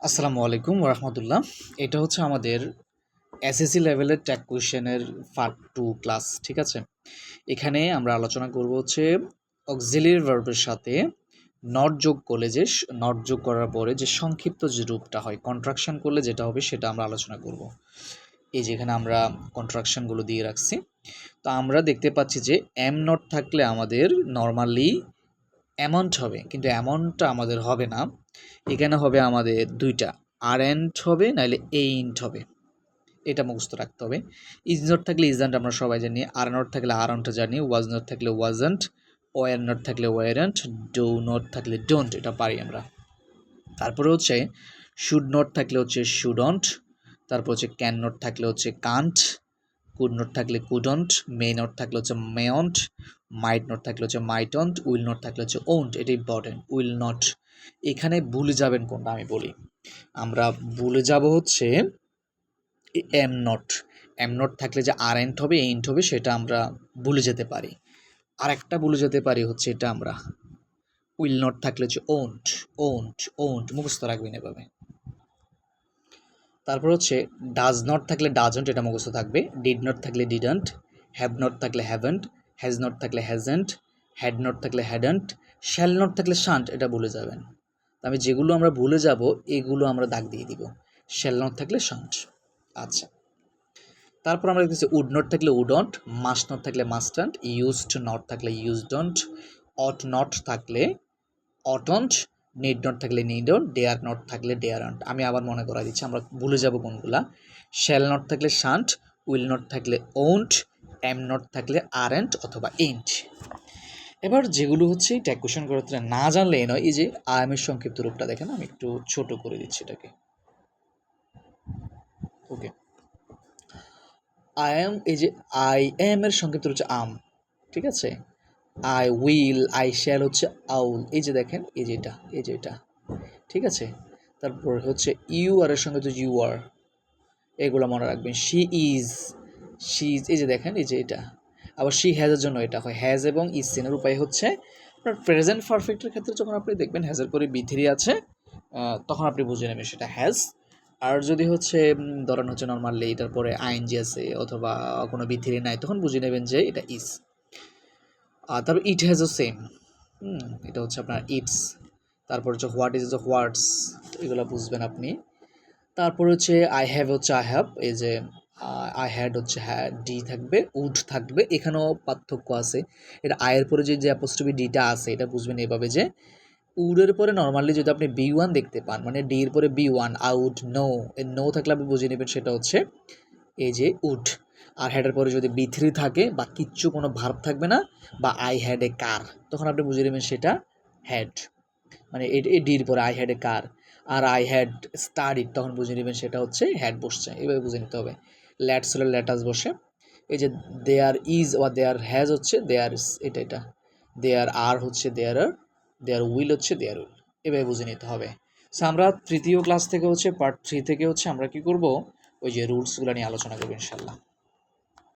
আসসালামু আলাইকুম রহমতুল্লাহ এটা হচ্ছে আমাদের এসএসসি লেভেলের ট্যাগ কোয়েশনের পার্ট টু ক্লাস ঠিক আছে? এখানে আমরা আলোচনা করব হচ্ছে অক্সিলিয়ারি ভার্বের সাথে নট যোগ করলে যে নট যোগ করার পরে যে সংক্ষিপ্ত যে রূপটা হয় কন্ট্রাকশন করলে যেটা হবে সেটা আমরা আলোচনা করব। এই যেখানে আমরা কন্ট্রাকশনগুলো দিয়ে রাখছি। তো আমরা দেখতে পাচ্ছি যে এম নট থাকলে আমাদের নর্মালি অ্যামাউন্ট হবে, কিন্তু অ্যামাউন্টটা আমাদের হবে না। এখানে হবে আমাদের দুইটা, আর এন্ট হবে, নাহলে এ ইন্ট হবে। এটা মুখস্থ রাখতে হবে। ইজ নট থাকলে ইজেন্ট আমরা সবাই জানি, আর নট থাকলে আর নটটা জানি ওয়াজ নট থাকলে ওয়াজেন্ট ওয়ার নট থাকলে ওয়ারেন্ট ডো নট থাকলে ডোন্ট এটা পারি আমরা। তারপরে হচ্ছে শুড নট থাকলে হচ্ছে শুডন্ট তারপর হচ্ছে ক্যান নট থাকলে হচ্ছে কান্ট কুড নট থাকলে কুডন্ট মে নট থাকলে হচ্ছে মেয়ন্ট মাইট নট থাকলে হচ্ছে মাইটন্ট উইল নট থাকলে হচ্ছে ওন্ট এটা ইম্পর্টেন্ট উইল নট এখানে ভুলে যাবেন কোনটা আমি বলি। আমরা ভুলে যাব হচ্ছে এম নট এম নট থাকলে যে আর এন্ট হবে এন্ট হবে, সেটা আমরা ভুলে যেতে পারি। আর একটা ভুলে যেতে পারি হচ্ছে এটা আমরা। উইল নট থাকলে হচ্ছে ওন্ট ওন্ট ওন্ট মুখস্থ রাখবেন এভাবে। তারপর হচ্ছে ডাজ নট থাকলে ডাজন্ট এটা মুখস্থ থাকবে ডিড নট থাকলে ডিডন্ট হ্যাভ নট থাকলে হ্যাভেন্ট হ্যাজ নট থাকলে হ্যাজেন্ট হ্যাড নট থাকলে হ্যাডেন্ট শ্যাল নট থাকলে শান্ট এটা ভুলে যাবেন আমি যেগুলো আমরা ভুলে যাব এগুলো আমরা দাগ দিয়ে দিব শ্যাল নট থাকলে শান্ট আচ্ছা তারপর আমরা দেখতেছি উড নট থাকলে উডন্ট মাস্ট নট থাকলে মাস্টান্ট ইউজড নট থাকলে ইউজডন্ট অট নট থাকলে অটন্ট নিড নট থাকলে নিডন্ট ডেয়ার নট থাকলে ডেয়ারন্ট আমি আবার মনে করা দিচ্ছি, আমরা ভুলে যাব কোনগুলা। শ্যাল নট থাকলে শান্ট উইল নট থাকলে ওন্ট এম নট থাকলে আর এন্ট অথবা এন্ট এবার যেগুলো হচ্ছে ট্যাগ কোয়েশন করতে না জানলে নয়, এই যে আই এম এর সংক্ষিপ্ত রূপটা দেখেন, আমি একটু ছোট করে দিচ্ছি এটাকে। ওকে আই এম এই যে আই এম এর সংক্ষিপ্ত হচ্ছে আম ঠিক আছে? আই উইল আই শ্যাল হচ্ছে আউল। এই যে দেখেন, এই যে এটা, এই যে এটা। ঠিক আছে? তারপর হচ্ছে ইউ আর এর সঙ্গে হচ্ছে ইউ আর। এগুলো মনে রাখবেন। শি ইজ শি ইজ, এই যে দেখেন, এই যে এটা। আবার শি হ্যাজের জন্য এটা হয়। হ্যাজ এবং ইজ সিনের উপায় হচ্ছে, আপনার প্রেজেন্ট পারফেক্টের ক্ষেত্রে যখন আপনি দেখবেন হ্যাজের পরে বি থ্রি আছে তখন আপনি বুঝে নেবেন সেটা হ্যাজ। আর যদি হচ্ছে ধরেন হচ্ছে নর্মালি এটার পরে আইএনজি আছে অথবা কোনো বি থ্রি নাই, তখন বুঝে নেবেন যে এটা ইজ। তারপর ইট হ্যাজ ও সেম এটা হচ্ছে আপনার ইটস তারপর হচ্ছে হোয়াট ইজ হোয়াটস এগুলো বুঝবেন আপনি। তারপর হচ্ছে আই হ্যাভ হচ্ছে আই হ্যাভ এই যে আই হ্যাড হচ্ছে হ্যাঁ ডি থাকবে উড থাকবে, এখানেও পার্থক্য আছে। এটা আয়ের পরে যে যে অ্যাপোস্টবি ডিটা আছে, এটা বুঝবেন এভাবে যে উডের পরে নর্মালি যদি আপনি বি ওয়ান দেখতে পান মানে ডি এর পরে B one out no no থাকলে আপনি বুঝে নেবেন সেটা হচ্ছে, এই যে উড আর হ্যাডের পরে যদি বি থ্রি থাকে বা কিচ্ছু কোনো ভার্ব থাকবে না বা আই হ্যাড এ কার তখন আপনি বুঝে নেবেন সেটা হ্যাড মানে এই ডির পরে আই হ্যাড এ কার আর আই হ্যাড স্টাডিড তখন বুঝে নেবেন সেটা হচ্ছে হ্যাড বসছে, এভাবে বুঝে নিতে হবে। ল্যাটস হলে ল্যাটাস বসে। এই যে দেয়ার ইজ বা দেয়ার হ্যাজ হচ্ছে দেয়ার এটা এটা। দেয়ার আর হচ্ছে দেয়ার আর দেয়ার উইল হচ্ছে দেয়ার উইল এভাবে বুঝে নিতে হবে। সো আমরা তৃতীয় ক্লাস থেকে হচ্ছে পার্ট থ্রি থেকে হচ্ছে আমরা কি করব? ওই যে রুলসগুলো নিয়ে আলোচনা করব ইনশাল্লাহ